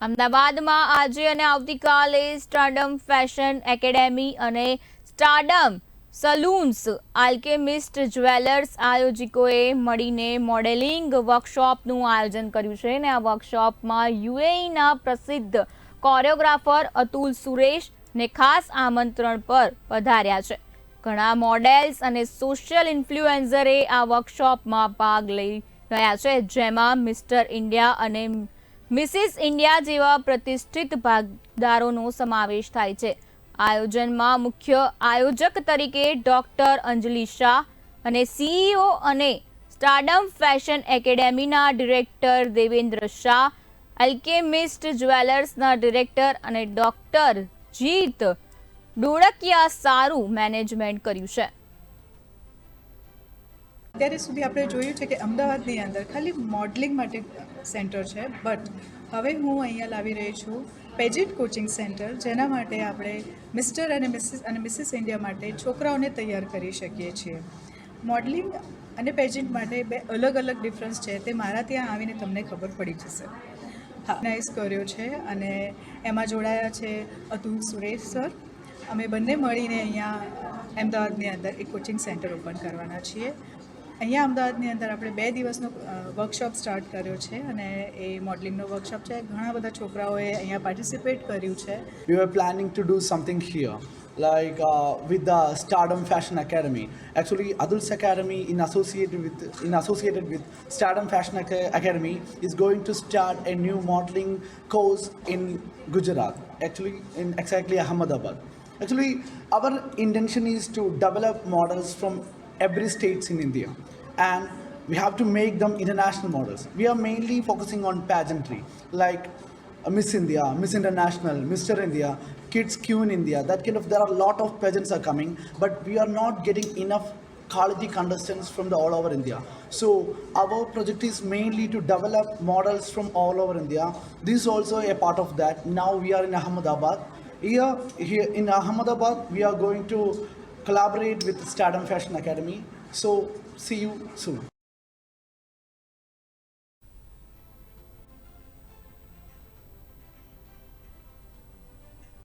અમદાવાદમાં આજે અને આવતીકાલે સ્ટાર્ડમ ફેશન એકેડેમી અને સ્ટાર્ડમ સલૂન્સ આલ્કેમિસ્ટ જ્વેલર્સ આયોજકોએ મળીને મોડેલિંગ વર્કશોપનું આયોજન કર્યું છે અને આ વર્કશોપમાં યુએઈના પ્રસિદ્ધ કોરિયોગ્રાફર અતુલ સુરેશ ને ખાસ આમંત્રણ પર પધાર્યા છે. ઘણા મોડેલ્સ અને સોશિયલ ઇન્ફ્લુએન્સરે આ વર્કશોપમાં ભાગ લઈ રહ્યા છે. જેમાં મિસ્ટર ઇન્ડિયા અને મિસિસ ઇન્ડિયા જેવા પ્રતિષ્ઠિત ભાગદારોનો સમાવેશ થાય છે. આયોજનમાં મુખ્ય આયોજક તરીકે ડોક્ટર અંજલિ શાહ અને સીઈઓ અને સ્ટાર્ડમ ફેશન એકેડેમીના ડિરેક્ટર દેવેન્દ્ર શાહ, એલ્કેમિસ્ટ જ્વેલર્સના ડિરેક્ટર અને ડોક્ટર જીત ડોળકિયા સારું મેનેજમેન્ટ કર્યું છે. અત્યારે સુધી આપણે જોયું છે કે અમદાવાદની અંદર ખાલી મોડલિંગ માટે સેન્ટર છે બટ હવે હું અહીંયા લાવી રહી છું પેજેટ કોચિંગ સેન્ટર જેના માટે આપણે મિસ્ટર અને મિસિસ અને મિસિસ ઇન્ડિયા માટે છોકરાઓને તૈયાર કરી શકીએ છીએ. મોડલિંગ અને પેજન્ટ માટે બે અલગ અલગ ડિફરન્સ છે, તે મારા ત્યાં આવીને તમને ખબર પડી જશે. નાઇસ કર્યો છે અને એમાં જોડાયા છે અતુલ સુરેશ સર. અમે બંને મળીને અહીંયા અમદાવાદની અંદર એક કોચિંગ સેન્ટર ઓપન કરવાના છીએ. અહીંયા અમદાવાદની અંદર આપણે બે દિવસનો વર્કશોપ સ્ટાર્ટ કર્યો છે અને એ મોડલિંગનો વર્કશોપ છે ઘણા બધા છોકરાઓએ અહીંયા પાર્ટિસિપેટ કર્યું છે we were planning to do something here like uh, with the stardom fashion academy actually adults academy in associated with in associated with stardom fashion Aca- academy is going to start a new modeling course in gujarat actually in exactly ahmedabad actually our intention is to develop models from every states in india and we have to make them international models we are mainly focusing on pageantry like uh, Miss India, Miss International, Mr. India, Kids Q in India. That kind of there are a lot of pageants are coming, but we are not getting enough quality contestants from the all over India. So our project is mainly to develop models from all over India. This is also a part of that. Now we are in Ahmedabad. Here, here in Ahmedabad, we are going to collaborate with Stardom Fashion Academy. So see you soon.